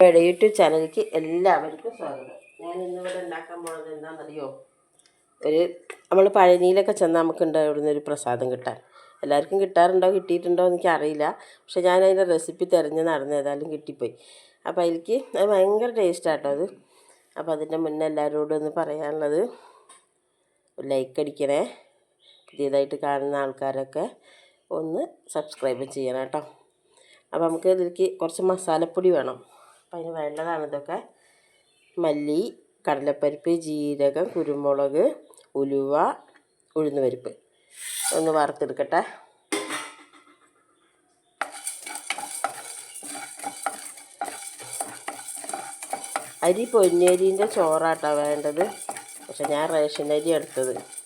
നമ്മുടെ യൂട്യൂബ് ചാനലിലേക്ക് എല്ലാവർക്കും സ്വാഗതം. ഞാൻ ഇന്നിവിടെ ഉണ്ടാക്കാൻ പോകുന്നത് എന്താണെന്നറിയോ? ഒരു നമ്മൾ പഴനിയിലൊക്കെ ചെന്നാൽ നമുക്ക് ഉണ്ടാവുന്ന ഒരു പ്രസാദം കിട്ടാൻ. എല്ലാവർക്കും കിട്ടാറുണ്ടോ കിട്ടിയിട്ടുണ്ടോ എന്ന് എനിക്കറിയില്ല. പക്ഷേ ഞാൻ അതിന്റെ റെസിപ്പി തിരഞ്ഞ് നടന്ന് ഏതായാലും കിട്ടിപ്പോയി. അപ്പോൾ അതിലേക്ക് അത് ഭയങ്കര ടേസ്റ്റാട്ടോ അത്. അപ്പോൾ അതിന്റെ മുന്നേ എല്ലാവരോടും ഒന്ന് പറയാനുള്ളത് ലൈക്ക് അടിക്കണേ. പുതിയതായിട്ട് കാണുന്ന ആൾക്കാരൊക്കെ ഒന്ന് സബ്സ്ക്രൈബ് ചെയ്യണം കേട്ടോ. അപ്പോൾ നമുക്ക് ഇതിലേക്ക് കുറച്ച് മസാലപ്പൊടി വേണം. അപ്പം അതിന് വേണ്ടതാണ് ഇതൊക്കെ. മല്ലി കടലപ്പരിപ്പ് ജീരകം കുരുമുളക് ഉലുവ ഉഴുന്ന് പരിപ്പ് ഒന്ന് വറുത്തെടുക്കട്ടെ. അരി പൊന്നരിന്റെ ചോറാട്ടോ വേണ്ടത്. പക്ഷെ ഞാൻ റേഷൻ അരി എടുത്തത്.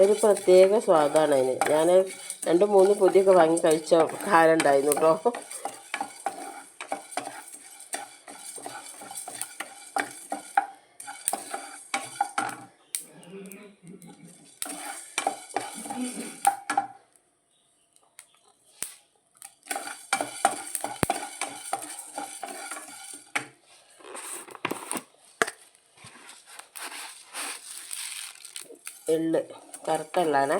ഒരു പ്രത്യേക സ്വാദാണ് അതിന്. ഞാൻ രണ്ട് മൂന്ന് പൊതിയൊക്കെ വാങ്ങി കഴിച്ച കാലം ഉണ്ടായിരുന്നു കേട്ടോ എള്ള്. കറുത്ത എള്ളാണ്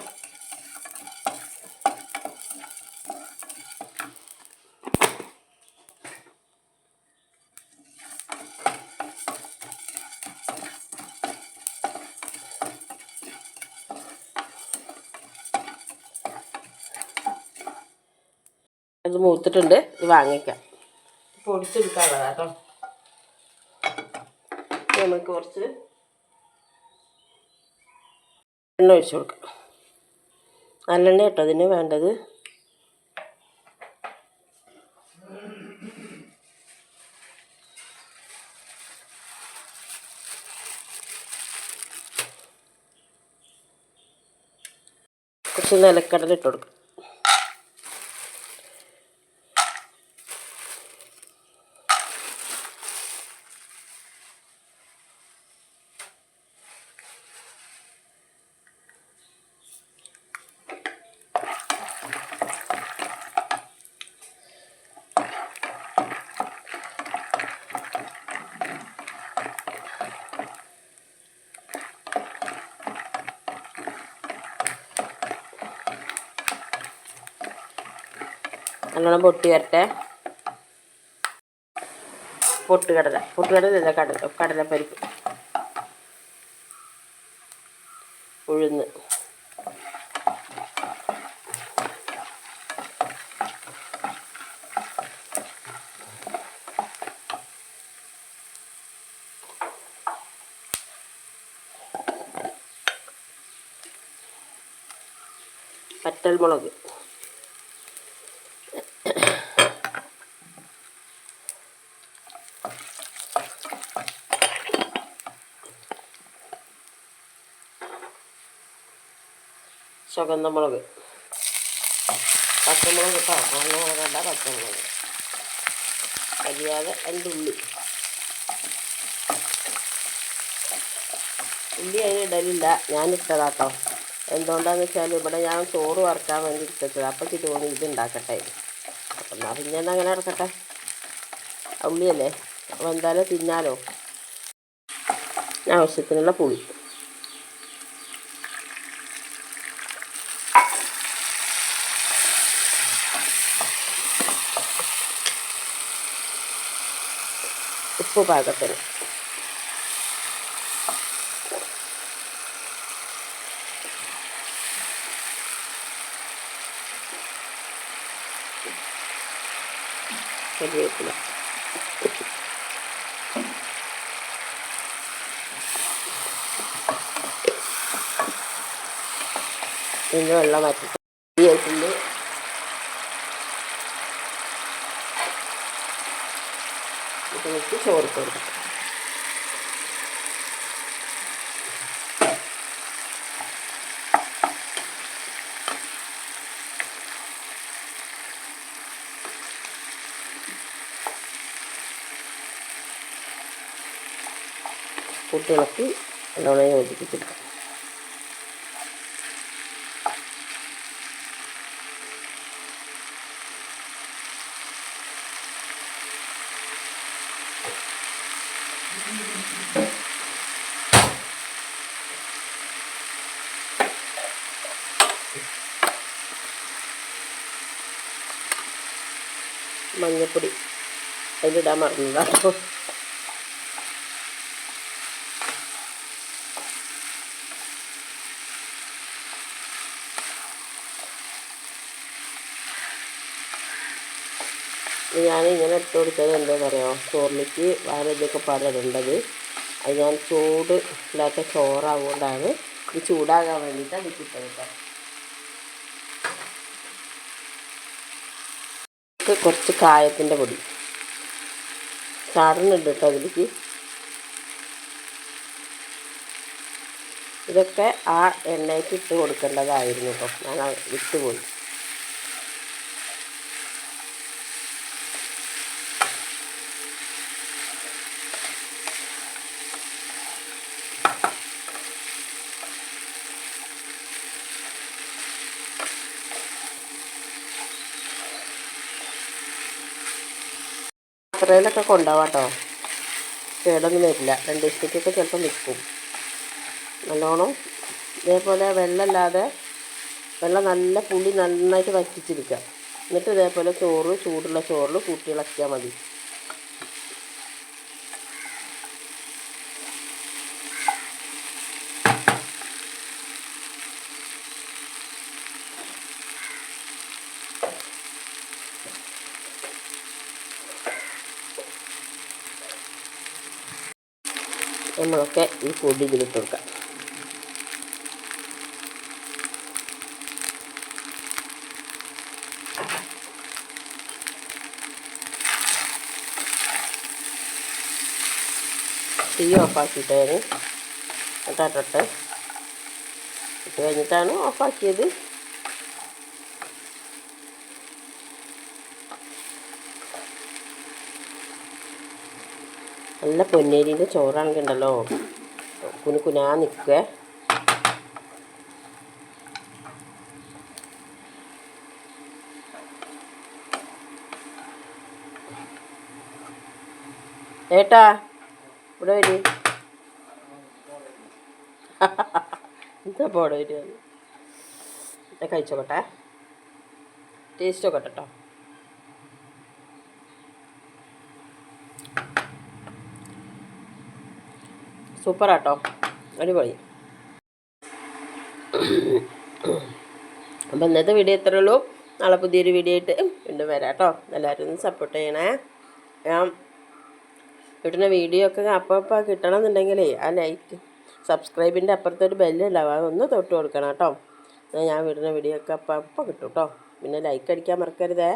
അത് മൂത്തിട്ടുണ്ട്. ഇത് വാങ്ങിക്കാം. പൊടിച്ചെടുക്കാനുള്ളതാ കേട്ടോ. നമുക്ക് കുറച്ച് എണ്ണ ഒഴിച്ച് കൊടുക്കാം നല്ലെണ്ണ കേട്ടോ അതിന് വേണ്ടത്. കുറച്ച് നിലക്കടല ഇട്ട് കൊടുക്കാം. നല്ലോണം പൊട്ടി വരട്ടെ. പൊട്ടുകടല പൊട്ടുകടലല്ല കടല കടലപ്പരിപ്പ്. ഉഴുന്ന്. പറ്റൽമുളക് ചുവന്നമുളക് പച്ചമുളക് കേട്ടോ. മുളകല്ല പച്ചമുളക്. അരിയാതെ രണ്ട് ഉള്ളി. ഉള്ളി അതിനിടലില്ല ഞാൻ ഇട്ടതാട്ടോ. എന്തുകൊണ്ടാന്ന് വെച്ചാൽ ഇവിടെ ഞാൻ ചോറ് വറുക്കാൻ വേണ്ടി ഇട്ടത് അപ്പം എനിക്ക് തോന്നി ഇത് ഉണ്ടാക്കട്ടെ അപ്പം പിന്നെ അങ്ങനെ ഇറക്കട്ടെ ഉള്ളിയല്ലേ? അപ്പോൾ എന്തായാലും തിന്നാലോ. ആവശ്യത്തിനുള്ള പുളി. ഉപ്പ് പാകത്തിന് കരിവേപ്പില. പിന്നെ വെള്ളം മാറ്റിട്ട് ആയിട്ടുണ്ട് ഇതിലേക്ക് ചോറ് കൊടുക്കും. കൂട്ടിളക്കി നല്ലോണം മഞ്ഞപ്പൊടി. അതിലിടാൻ മറന്നതാട്ടോ ഞാൻ ഇങ്ങനെ ഇട്ട് കൊടുത്തത് എന്താണെന്ന് അറിയാമോ ചോറിലേക്ക് വേറെ ഇതൊക്കെ പാടിടേണ്ടത്. അത് ഞാൻ ചൂട് ഇല്ലാത്ത ചോറാവുകൊണ്ടാണ് ഇത് ചൂടാകാൻ വേണ്ടിയിട്ടാണ് ഇത് ഇട്ടത് ഇത് കുറച്ച് കായത്തിന്റെ പൊടി. ചാടുന്നുണ്ട് കേട്ടോ അതിലേക്ക്. ഇതൊക്കെ ആ എണ്ണയ്ക്ക് ഇട്ട് കൊടുക്കേണ്ടതായിരുന്നു കേട്ടോ ഞങ്ങൾ വിട്ടുപോയി. യാത്രയിലൊക്കെ കൊണ്ടുപോകാം കേട്ടോ. കേടൊന്നും വരില്ല. രണ്ട് ദിവസത്തേക്കൊക്കെ ചിലപ്പോൾ നിൽക്കും. നല്ലോണം ഇതേപോലെ വെള്ളമില്ലാതെ വെള്ളം നല്ല പുളി നന്നായിട്ട് വറ്റിച്ചിരിക്കാം എന്നിട്ട് ഇതേപോലെ ചോറ് ചൂടുള്ള ചോറിൽ കൂട്ടി ഇളക്കിയാൽ മതി. നമ്മളൊക്കെ ഈ പൊടി ഇതിലിട്ട് കൊടുക്കാം. തീ ഓഫാക്കിയിട്ടായിരുന്നു ഇട്ടിട്ട്. ഇട്ട് കഴിഞ്ഞിട്ടാണ് ഓഫാക്കിയത്. നല്ല പൊന്നേരിന്റെ ചോറാണെങ്കിൽ ഉണ്ടല്ലോ. കുനു കുനാ നിൽക്കുക. ഏട്ടാ ഇവിടെ വരി. എന്താ പോടെ വരിക? കഴിച്ചോക്കട്ടെ? ടേസ്റ്റ് നോക്കട്ടെ കേട്ടോ സൂപ്പറാട്ടോ. അടിപൊളി. അപ്പം ഇന്നത്തെ വീഡിയോ ഇത്രയേ ഉള്ളൂ. നാളെ പുതിയൊരു വീഡിയോ ആയിട്ട് വീണ്ടും വരാം കേട്ടോ എല്ലാവരും ഒന്ന് സപ്പോർട്ട് ചെയ്യണേ. ഞാൻ കിട്ടുന്ന വീഡിയോ ഒക്കെ അപ്പം അപ്പം കിട്ടണമെന്നുണ്ടെങ്കിലേ ആ ലൈക്ക് സബ്സ്ക്രൈബിന്റെ അപ്പുറത്തെ ഒരു ബെല്ലുണ്ടാവും അതൊന്ന് തൊട്ട് കൊടുക്കണം കേട്ടോ. ഞാൻ വിടുന്ന വീഡിയോ ഒക്കെ അപ്പം അപ്പം കിട്ടും കേട്ടോ. പിന്നെ ലൈക്ക് അടിക്കാൻ മറക്കരുതേ.